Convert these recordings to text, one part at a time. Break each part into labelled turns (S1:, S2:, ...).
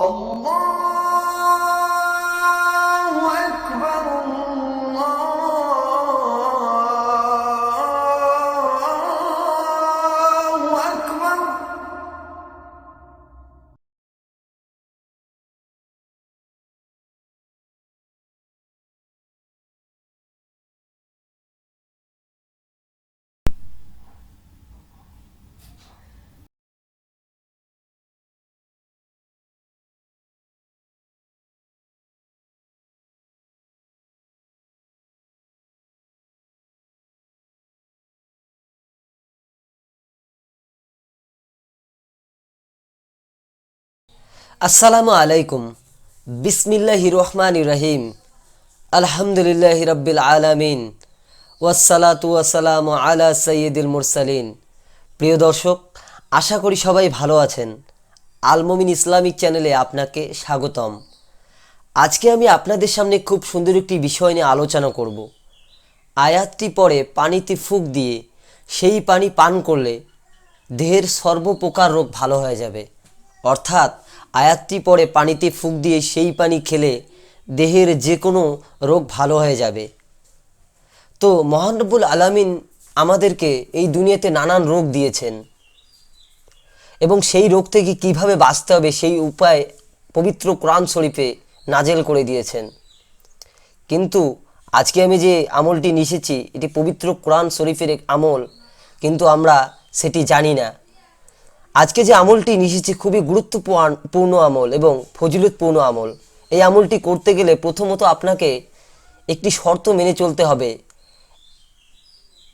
S1: الله
S2: আসসালামু আলাইকুম। বিসমিল্লাহ রহমান রহিম। আলহামদুলিল্লাহ রব্বিল আলামিন। ওয়াসালাতু ওয়াসালাম আলা সৈয়দুল মুরসালিন। প্রিয় দর্শক, আশা করি সবাই ভালো আছেন। আলমমিন ইসলামিক চ্যানেলে আপনাকে স্বাগতম। আজকে আমি আপনাদের সামনে খুব সুন্দর একটি বিষয় নিয়ে আলোচনা করব। আয়াতটি পরে পানিতে ফুক দিয়ে সেই পানি পান করলে দেহের সর্বপ্রকার রোগ ভালো হয়ে যাবে। অর্থাৎ আয়াতটি পরে পানিতে ফুক দিয়ে সেই পানি খেলে দেহের যে কোনো রোগ ভালো হয়ে যাবে। তো মহানরবুল আলামিন আমাদেরকে এই দুনিয়াতে নানান রোগ দিয়েছেন। এবং সেই রোগ থেকে কীভাবে বাঁচতে হবে সেই উপায় পবিত্র কোরআন শরীফে নাজেল করে দিয়েছেন। কিন্তু আজকে আমি যে আমলটি নিশেছি এটি পবিত্র কোরআন শরীফের এক আমল, কিন্তু আমরা সেটি জানি না। আজকে যে আমলটি নিশেছি খুবই গুরুত্বপূর্ণ আমল এবং ফজিলতপূর্ণ আমল, এই আমলটি করতে গেলে প্রথমত আপনাকে একটি শর্ত মেনে চলতে হবে।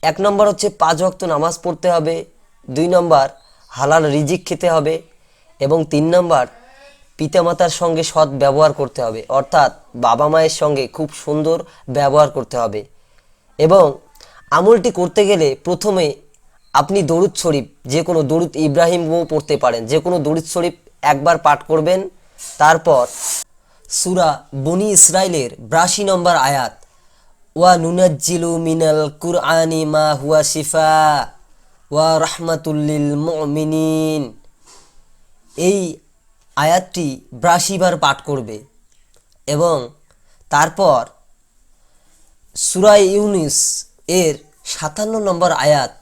S2: এক নম্বর হচ্ছে পাঁচ ওয়াক্ত নামাজ পড়তে হবে, দুই নম্বর হালাল রিজিক খেতে হবে এবং তিন নম্বর পিতামাতার সঙ্গে সৎ ব্যবহার করতে হবে, অর্থাৎ বাবা মায়ের সঙ্গে খুব সুন্দর ব্যবহার করতে হবে। এবং আমলটি করতে গেলে প্রথমে আপনি দরুদ শরীফ, যে কোনো দরুদ ইব্রাহিমও পড়তে পারেন, যে কোনো দরুদ শরীফ একবার পাঠ করবেন। তারপর সুরা বনি ইসরায়েলের ব্রাশি নম্বর আয়াত, ওয়া নুনাজ্জিলু মিনাল কুরআনি মা হুয়া শিফা, ওয়া রাহমাতুল্লিল মুমিনিন। এই আয়াতটি ব্রাশিবার পাঠ করবে এবং তারপর সুরাই ইউনিস এর সাতান্ন নম্বর আয়াত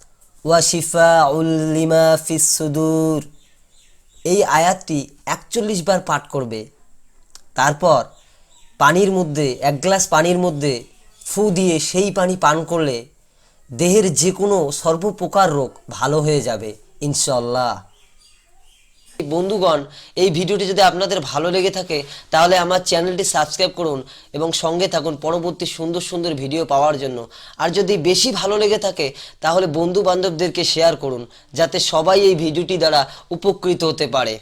S2: ওয়া শিফা উল্লিমা ফিসুদুর সুদূর। এই আয়াতটি একচল্লিশ বার পাঠ করবে। তারপর পানির মধ্যে, এক গ্লাস পানির মধ্যে ফু দিয়ে সেই পানি পান করলে দেহের যে কোনো সর্বপ্রকার রোগ ভালো হয়ে যাবে ইনশাল্লাহ বন্ধুগণ, এই ভিডিওটি যদি আপনাদের ভালো লেগে থাকে, তাহলে আমার চ্যানেলটি সাবস্ক্রাইব করুন এবং সঙ্গে থাকুন পরবর্তী সুন্দর সুন্দর ভিডিও পাওয়ার জন্য। আর যদি বেশি ভালো লেগে থাকে, তাহলে বন্ধু বান্ধবদেরকে শেয়ার করুন, যাতে সবাই এই ভিডিওটি দ্বারা উপকৃত হতে পারে।